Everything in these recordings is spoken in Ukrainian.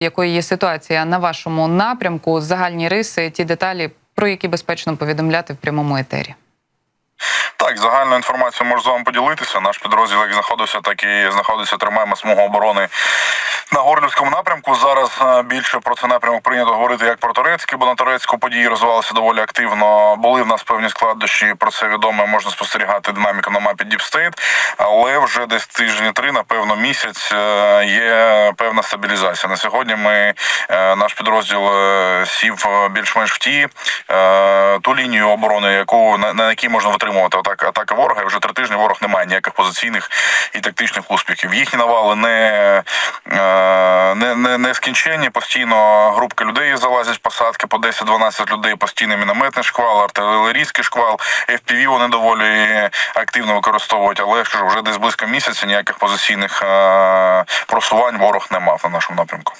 якою є ситуація на вашому напрямку, загальні риси, ті деталі, про які безпечно повідомляти в прямому етері. Так, загальну інформацію можу з вами поділитися. Наш підрозділ як знаходився, так і знаходиться. Тримаємо смугу оборони на Горлівському напрямку. Зараз е, більше про цей напрямок прийнято говорити як про Турецький, бо на Турецьку події розвивалися доволі активно. Були в нас певні складнощі. Про це відомо можна спостерігати динаміку на мапі State, але вже десь тижні три, напевно, місяць е, є певна стабілізація. На сьогодні ми е, наш підрозділ сів більш-менш в ті ту лінію оборони, яку на, якій можна витримувати атак, атака ворога. І вже три тижні ворог не має ніяких позиційних і тактичних успіхів. Їхні навали не, е, не, не, не скінченні. Постійно групки людей залазять посадки по 10-12 людей, постійно мінометний шквал, артилерійський шквал. FPV вони доволі активно використовують, але я ж вже десь близько місяця ніяких позиційних е, просувань ворог не мав на нашому напрямку.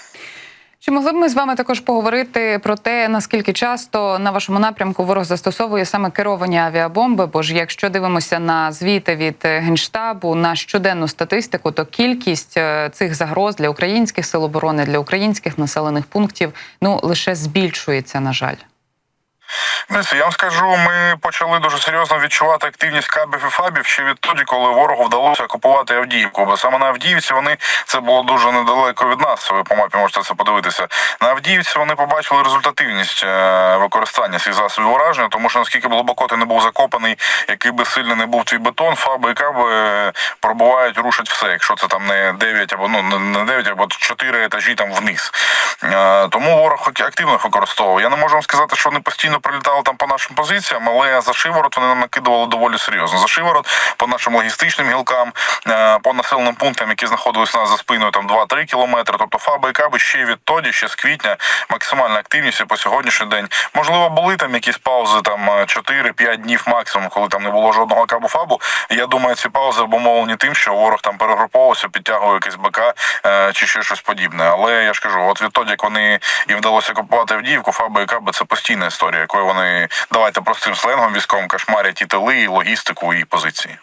Чи могли б ми з вами також поговорити про те, наскільки часто на вашому напрямку ворог застосовує саме керовані авіабомби? Бо ж якщо дивимося на звіти від генштабу на щоденну статистику, то кількість е, цих загроз для українських сил оборони для українських населених пунктів ну лише збільшується, на жаль. Дивіться, я вам скажу, ми почали дуже серйозно відчувати активність кабів і фабів ще відтоді, коли ворогу вдалося окупувати Авдіївку. Бо саме на Авдіївці вони це було дуже недалеко від нас. Ви по мапі можете це подивитися. На Авдіївці вони побачили результативність е, використання цих засобів ураження, тому що наскільки глибоко ти не був закопаний, який би сильний не був твій бетон, фаби і каби е, пробувають, рушать все. Якщо це там не 9 або ну не 9, або 4 етажі там вниз. Е, Тому ворог активно використовував. Я не можу вам сказати, що вони постійно прилітали там по нашим позиціям, але за шиворот вони нам накидували доволі серйозно. За шиворот по нашим логістичним гілкам, е, по населеним пунктам, які знаходились у нас за спиною, там 2-3 кілометри. Тобто фаби і каби ще відтоді, ще з квітня, максимальна активність і по сьогоднішній день. Можливо, були там якісь паузи, там 4-5 днів максимум, коли там не було жодного кабу фабу. Я думаю, ці паузи обумовлені тим, що ворог там перегруповувався, підтягує якийсь БК е, чи ще щось подібне. Але я ж кажу, от відтоді, як вони їм вдалося купувати Авдіївку, фаби і каби це постійна історія, якою вони давайте простим сленгом військовим кошмарять і тили, і логістику, і позиції.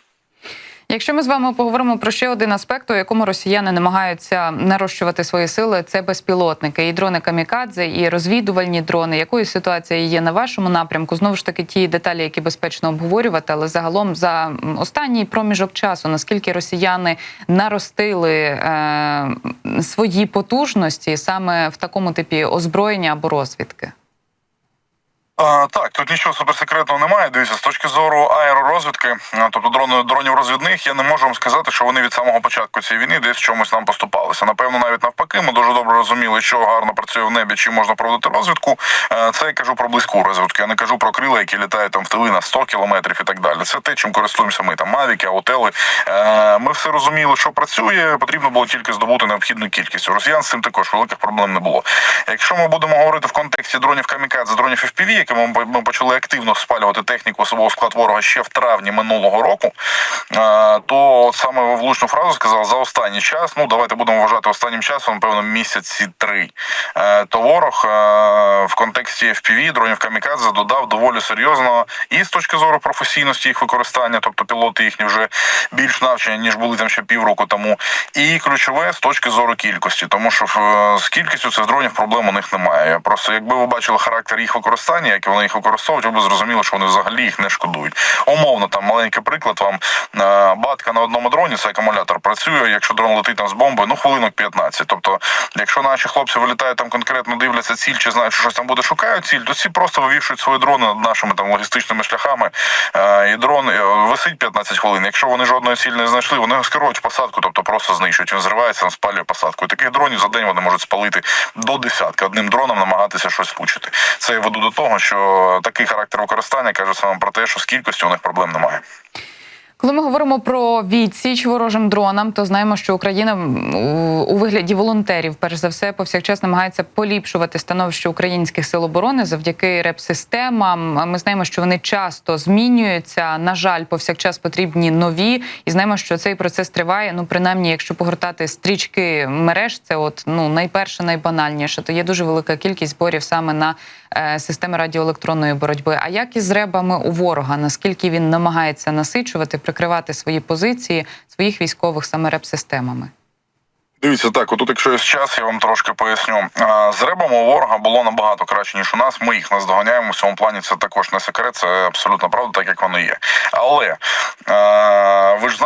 Якщо ми з вами поговоримо про ще один аспект, у якому росіяни намагаються нарощувати свої сили, це безпілотники і дрони камікадзе, і розвідувальні дрони. Якою ситуація є на вашому напрямку? Знову ж таки, ті деталі, які безпечно обговорювати, але загалом за останній проміжок часу, наскільки росіяни наростили е, свої потужності саме в такому типі озброєння або розвідки? Так, тут нічого суперсекретного немає. Дивіться, з точки зору аеророзвідки, тобто дрони, дронів розвідних, я не можу вам сказати, що вони від самого початку цієї війни десь чомусь нам поступалися. Напевно, навіть навпаки, ми дуже добре розуміли, що гарно працює в небі, чи можна проводити розвідку. Е, Це я кажу про близьку розвідку. Я не кажу про крила, які літають там в тили на 100 кілометрів і так далі. Це те, чим користуємося ми там мавіки, аутели. Е, Ми все розуміли, що працює. Потрібно було тільки здобути необхідну кількість. У росіян з цим також великих проблем не було. Якщо ми будемо говорити в контексті дронів камікадзе, дронів FPV, якими ми почали активно спалювати техніку особового склад ворога ще в травні минулого року, то от саме ви влучну фразу сказав за останній час. Ну давайте будемо вважати останнім часом, певно, місяці три. Е, То ворог е, в контексті FPV, дронів камікадзе додав доволі серйозно і з точки зору професійності їх використання, тобто пілоти їхні вже більш навчені ніж були там ще півроку тому. І ключове з точки зору кількості, тому що е, з кількістю цих дронів проблем у них немає. Просто якби ви бачили характер їх використання, як вони їх використовують, ви б зрозуміли, що вони взагалі їх не шкодують. Умовно, там маленький приклад вам е, батка на одному дроні, це акумулятор працює. Якщо дрон летить там з бомби, ну хвилинок 15. Тобто, якщо наші хлопці вилітають там конкретно дивляться ціль, чи знають, що щось там буде, шукають ціль, то ці просто вивішують свої дрони над нашими там логістичними шляхами. Е, і дрон е, висить 15 хвилин. Якщо вони жодної цілі не знайшли, вони скерують посадку, тобто просто знищують. Він зривається, спалює посадку. І таких дронів за день вони можуть спалити до десятка. Одним дроном намагатися щось влучити. Це я веду до того, що такий характер використання каже саме про те, що з кількістю у них проблем немає. Коли ми говоримо про відсіч ворожим дронам, то знаємо, що Україна у вигляді волонтерів, перш за все, повсякчас намагається поліпшувати становище українських сил оборони завдяки реп-системам. Ми знаємо, що вони часто змінюються. На жаль, повсякчас потрібні нові, і знаємо, що цей процес триває. Ну, принаймні, якщо погортати стрічки мереж, це от ну найперше, найбанальніше, то є дуже велика кількість зборів саме на системи радіоелектронної боротьби. А як із ребами у ворога? Наскільки він намагається насичувати? прикривати свої позиції своїх військових саме реп-системами? Дивіться, так, отут, якщо є час, я вам трошки поясню. З рибами у ворога було набагато краще, ніж у нас. Ми їх наздоганяємо. В цьому плані це також не секрет, це абсолютно правда, так як воно є. Але е,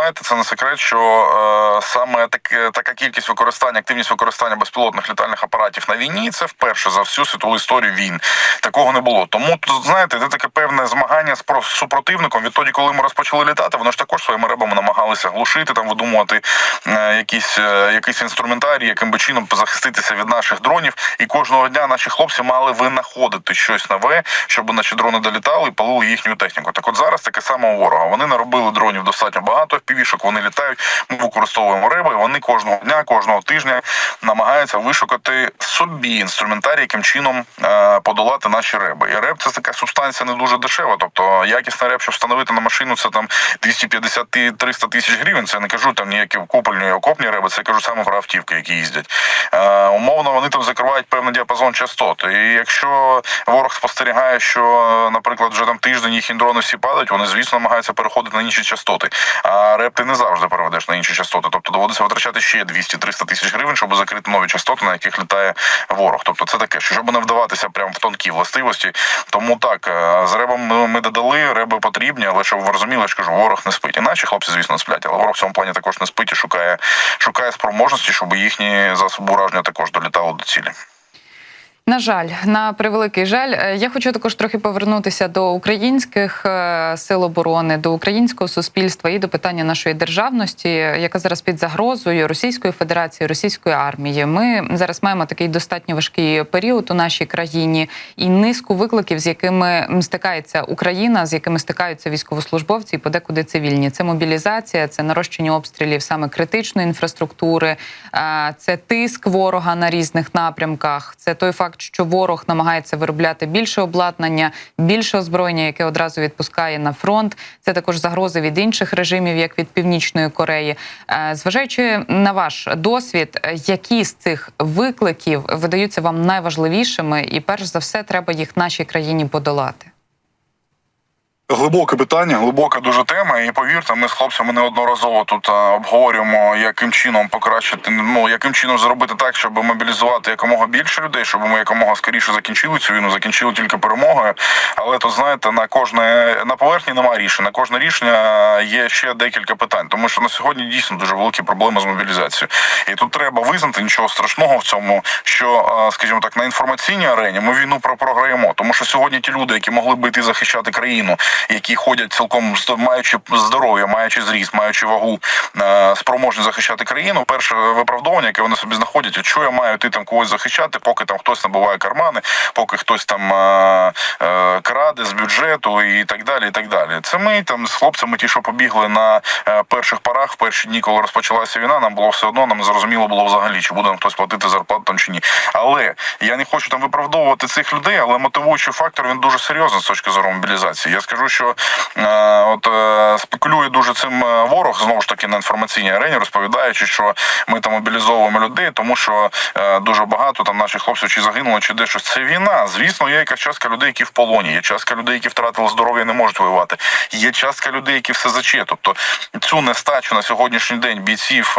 знаєте, це не секрет, що е, саме таке, така кількість використання, активність використання безпілотних літальних апаратів на війні це вперше за всю світову історію війн. Такого не було. Тому знаєте, це таке певне змагання з про- супротивником. Відтоді, коли ми розпочали літати, вони ж також своїми рибами намагалися глушити там, видумувати е, якісь, е, якийсь інструментарій, яким би чином захиститися від наших дронів. І кожного дня наші хлопці мали винаходити щось нове, щоб наші дрони долітали і палили їхню техніку. Так от зараз таке саме у ворога. Вони наробили дронів достатньо багато, півішок вони літають. Ми використовуємо риби. Вони кожного дня, кожного тижня намагаються вишукати собі інструментарій, яким чином е, подолати наші реби. І реб це така субстанція не дуже дешева. Тобто якісний реб, щоб встановити на машину, це там 250-300 тисяч гривень. Це не кажу там ніякі купольні окопні реби, це я кажу саме про автівки, які їздять. Е, умовно, вони там закривають певний діапазон частот. І якщо ворог спостерігає, що, наприклад, вже там тиждень їхні дрони всі падають, вони звісно намагаються переходити на інші частоти. А реп ти не завжди переведеш на інші частоти. Тобто доводиться витрачати ще 200-300 тисяч гривень, щоб закрити нові частоти, на яких літає ворог. Тобто це таке, що щоб не вдаватися прямо в тонкі властивості. Тому так е, з ребом ми, додали, реби потрібні, але щоб ви розуміли, ж кажу, ворог не спить. І наші хлопці, звісно, сплять, але ворог в цьому плані також не спить і шукає, шукає спроможності, щоб їхні засоби ураження також долітали до цілі. На жаль, на превеликий жаль, Е, я хочу також трохи повернутися до українських е, сил оборони, до українського суспільства і до питання нашої державності, яка зараз під загрозою Російської Федерації, Російської армії. Ми зараз маємо такий достатньо важкий період у нашій країні і низку викликів, з якими стикається Україна, з якими стикаються військовослужбовці, і подекуди цивільні. Це мобілізація, це нарощення обстрілів саме критичної інфраструктури, е, це тиск ворога на різних напрямках. Це той факт, що ворог намагається виробляти більше обладнання, більше озброєння, яке одразу відпускає на фронт. Це також загрози від інших режимів, як від Північної Кореї. Е, Зважаючи на ваш досвід, е, які з цих викликів видаються вам найважливішими, і перш за все треба їх нашій країні подолати. Глибоке питання, глибока дуже тема. І повірте, ми з хлопцями неодноразово тут обговорюємо, яким чином покращити, ну яким чином зробити так, щоб мобілізувати якомога більше людей, щоб ми якомога скоріше закінчили цю війну, закінчили тільки перемогою. Але то знаєте, на кожне на поверхні немає рішень. На кожне рішення є ще декілька питань, тому що на сьогодні дійсно дуже великі проблеми з мобілізацією. І тут треба визнати нічого страшного в цьому, що скажімо так, на інформаційній арені ми війну про- програємо, тому що сьогодні ті люди, які могли би йти захищати країну, які ходять цілком маючи здоров'я, маючи зріст, маючи вагу, е, спроможні захищати країну. Перше виправдовування, яке вони собі знаходять, що я маю йти там когось захищати, поки там хтось набуває кармани, поки хтось там е, е, краде з бюджету і так далі. І так далі. Це ми там з хлопцями, ті, що побігли на перших парах, в перші дні, коли розпочалася війна, нам було все одно, нам зрозуміло було взагалі, чи буде нам хтось платити зарплату там чи ні. Але я не хочу там виправдовувати цих людей, але мотивуючий фактор він дуже серйозний з точки зору мобілізації. Я скажу, що е, от е, спекулює дуже цим е, ворог знову ж таки на інформаційній арені, розповідаючи, що ми там мобілізовуємо людей, тому що дуже багато там наших хлопців чи загинуло, чи де щось. Це війна. Звісно, є якась частка людей, які в полоні, є частка людей, які втратили здоров'я, не можуть воювати. Є частка людей, які все заче. Тобто цю нестачу на сьогоднішній день бійців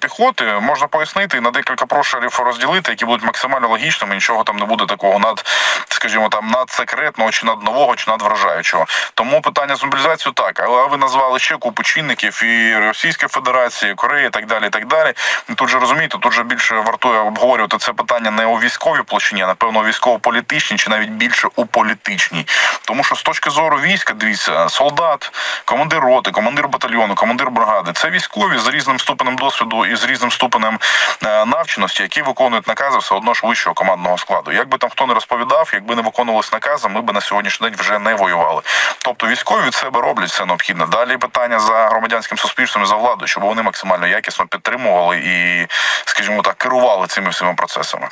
піхоти можна пояснити і на декілька прошарів розділити, які будуть максимально логічними. Нічого там не буде такого над, скажімо, там надсекретного чи над нового, чи надвражаючого. Тому питання з мобілізацією так, але ви назвали ще купу чинників і Російська Федерація, і Корея, і так далі. І так далі. Тут же розумієте, тут же більше вартує обговорювати це питання не у військовій площині, а напевно у військово-політичній, чи навіть більше у політичній. Тому що з точки зору війська, дивіться, солдат, командир роти, командир батальйону, командир бригади це військові з різним ступенем досвіду і з різним ступенем е, навченості, які виконують накази все одно ж вищого командного складу. Як би там хто не розповідав, якби не виконувалися накази, ми би на сьогоднішній день вже не воювали. Тобто військові від себе роблять все необхідне. Далі питання за громадянським суспільством і за владою, щоб вони максимально якісно підтримували і, скажімо так, керували цими всіма процесами.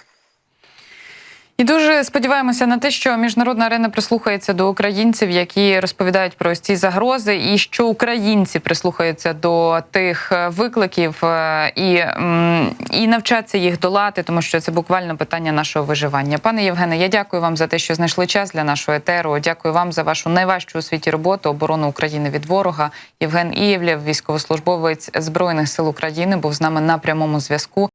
І дуже сподіваємося на те, що міжнародна арена прислухається до українців, які розповідають про ці загрози, і що українці прислухаються до тих е, викликів е, і, і навчаться їх долати, тому що це буквально питання нашого виживання. Пане Євгене, я дякую вам за те, що знайшли час для нашого етеру. Дякую вам за вашу найважчу у світі роботу оборону України від ворога. Євген Ієвлєв, військовослужбовець збройних сил України, був з нами на прямому зв'язку.